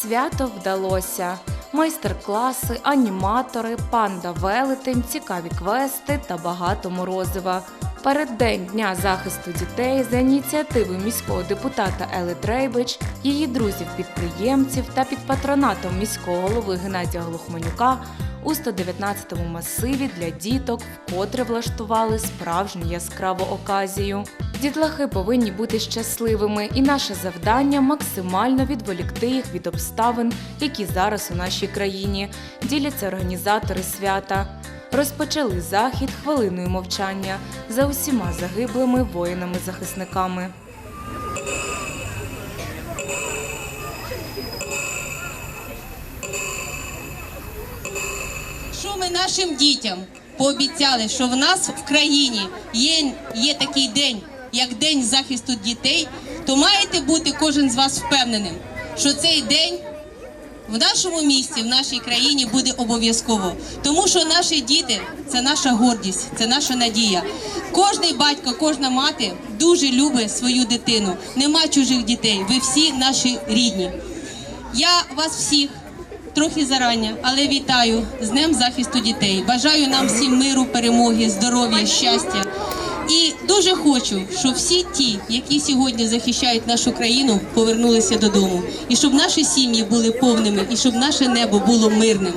Свято вдалося. Майстер-класи, аніматори, панда велетень, цікаві квести та багато морозива. Переддень Дня захисту дітей за ініціативи міського депутата Ели Трейбич, її друзів-підприємців та під патронатом міського голови Геннадія Глухманюка у 119-му масиві для діток вкотре влаштували справжню яскраву оказію. Дітлахи повинні бути щасливими, і наше завдання максимально відволікти їх від обставин, які зараз у нашій країні, діляться організатори свята. Розпочали захід хвилиною мовчання за усіма загиблими воїнами-захисниками. Що ми нашим дітям пообіцяли, що в нас в країні є, є такий день, як День захисту дітей, то маєте бути кожен з вас впевненим, що цей день в нашому місті, в нашій країні буде обов'язково. Тому що наші діти це наша гордість, це наша надія. Кожний батько, кожна мати дуже любить свою дитину. Нема чужих дітей. Ви всі наші рідні. Я вас всіх трохи зарання, але вітаю з Днем захисту дітей. Бажаю нам всім миру, перемоги, здоров'я, щастя. І дуже хочу, щоб всі ті, які сьогодні захищають нашу країну, повернулися додому, і щоб наші сім'ї були повними, і щоб наше небо було мирним.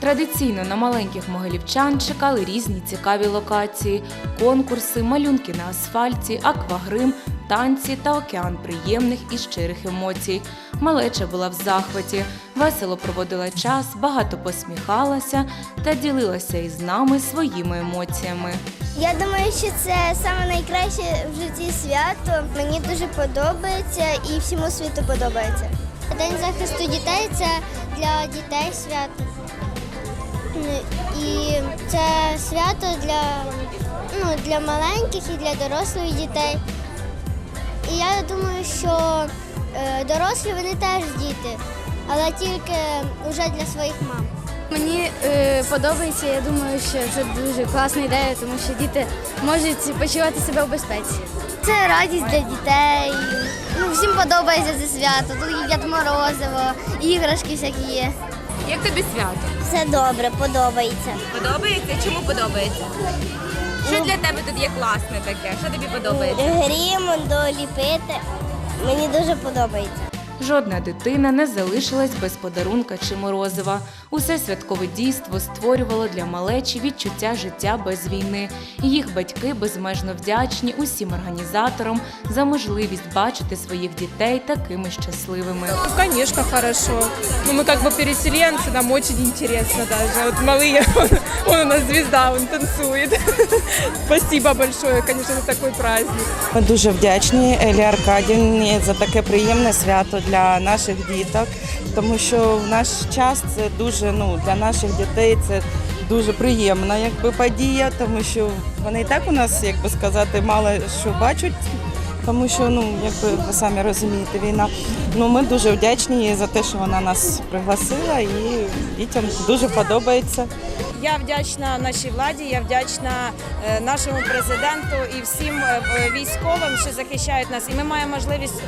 Традиційно на маленьких могилівчан чекали різні цікаві локації, конкурси, малюнки на асфальті, аквагрим, танці та океан приємних і щирих емоцій. Малеча була в захваті, весело проводила час, багато посміхалася та ділилася із нами своїми емоціями. Я думаю, що це саме найкраще в житті свято. Мені дуже подобається і всьому світу подобається. День захисту дітей це для дітей свято. І це свято для, ну, для маленьких і для дорослих дітей. І я думаю, що е, дорослі вони теж діти, але тільки вже для своїх мам. Мені е, подобається, я думаю, що це дуже класна ідея, тому що діти можуть почувати себе у безпеці. Це радість для дітей. Ну, всім подобається це свято. Тут їдять морозиво, іграшки всякі є. Як тобі свято? Все добре, подобається. Подобається? Чому подобається? Що для тебе тут є класне таке? Що тобі подобається? Грім, доліпити. Мені дуже подобається. Жодна дитина не залишилась без подарунка чи морозива. Усе святкове дійство створювало для малечі відчуття життя без війни. І їх батьки безмежно вдячні усім організаторам за можливість бачити своїх дітей такими щасливими. Ну, конечно, хорошо. Ну, мы как бы переселенцы, нам очень интересно даже. Вот малые, он, он у нас звезда, он танцует. Спасибо большое, конечно, за такой праздник. Ми дуже вдячні Елі Аркадівні за таке приємне свято для наших діток, тому що в наш час це дуже ну для наших дітей це дуже приємна якби подія, тому що вони і так у нас, як би сказати, мало що бачать. Тому що ну якби ви самі розумієте, війна. Ну ми дуже вдячні їй за те, що вона нас пригласила, і дітям дуже подобається. Я вдячна нашій владі, я вдячна е, нашому президенту і всім е, е, військовим, що захищають нас. І ми маємо можливість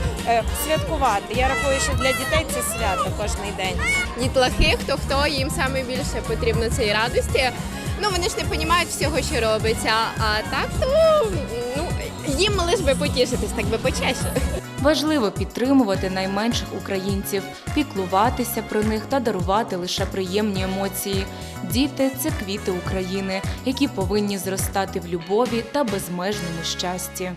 святкувати. Я рахую, що для дітей це свято кожен день. Дітлахи, хто хто їм саме більше потрібно цієї радості. Ну вони ж не розуміють всього, що робиться. А так то їм лиш би потішитись, так би почаще. Важливо підтримувати найменших українців, піклуватися про них та дарувати лише приємні емоції. Діти це квіти України, які повинні зростати в любові та безмежному щасті.